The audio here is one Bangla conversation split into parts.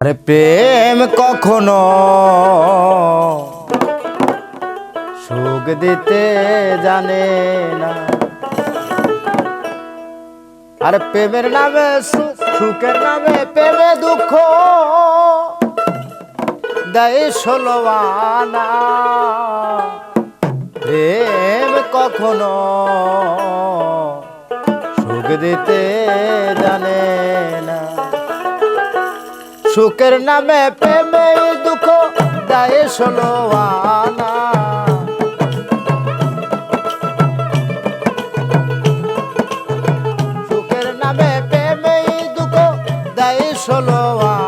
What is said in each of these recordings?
আরে প্রেম কখনো সুখ দিতে জানে না। আরে প্রেমের নামে সুখ সুখের নামে প্রেমে দুঃখ দেয় ষোলোয়ানা প্রেম কখনো সুখ দিতে জানে না। সুখের নামে প্রেমে দুঃখ দেয় আনা। সুখের নামে প্রেমে দুঃখ দেয় ষোলোয়ানা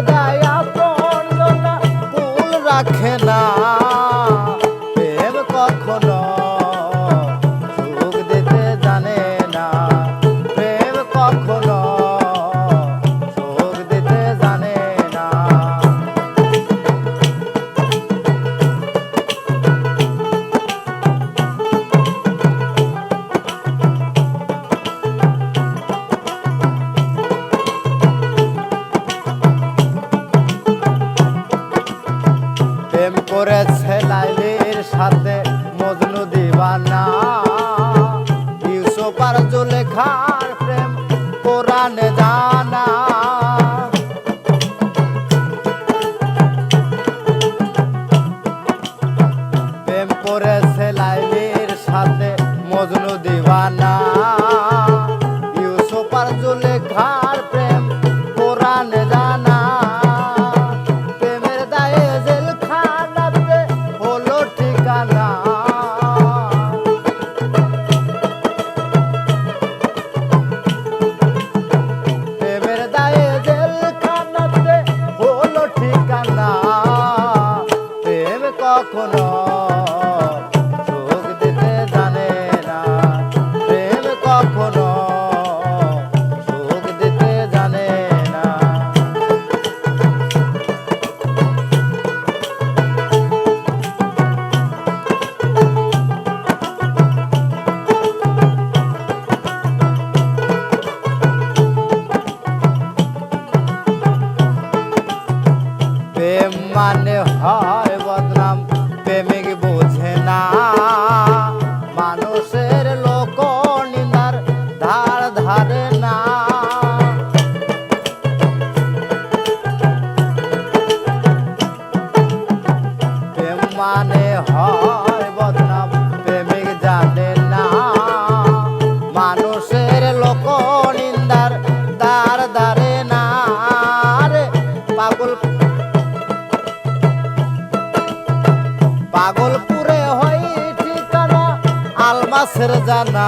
ದಯಾ সাথে মজনু দিবানা। ইউসুফ আর জুলেখার প্রেম কোরআনে জানা। প্রেম করেছে লাইলির সাথে মজনু দিবানা। কখনো জানে না প্রেম দিতে জানে না। প্রেম মানে হয় লোক নিন্দার ধার ধারে না। প্রেম মানে হয় বদনাম না। মানুষের লোক নিন্দার দ্বার দ্বারে না। রে পাগল হয় মাছের জানা।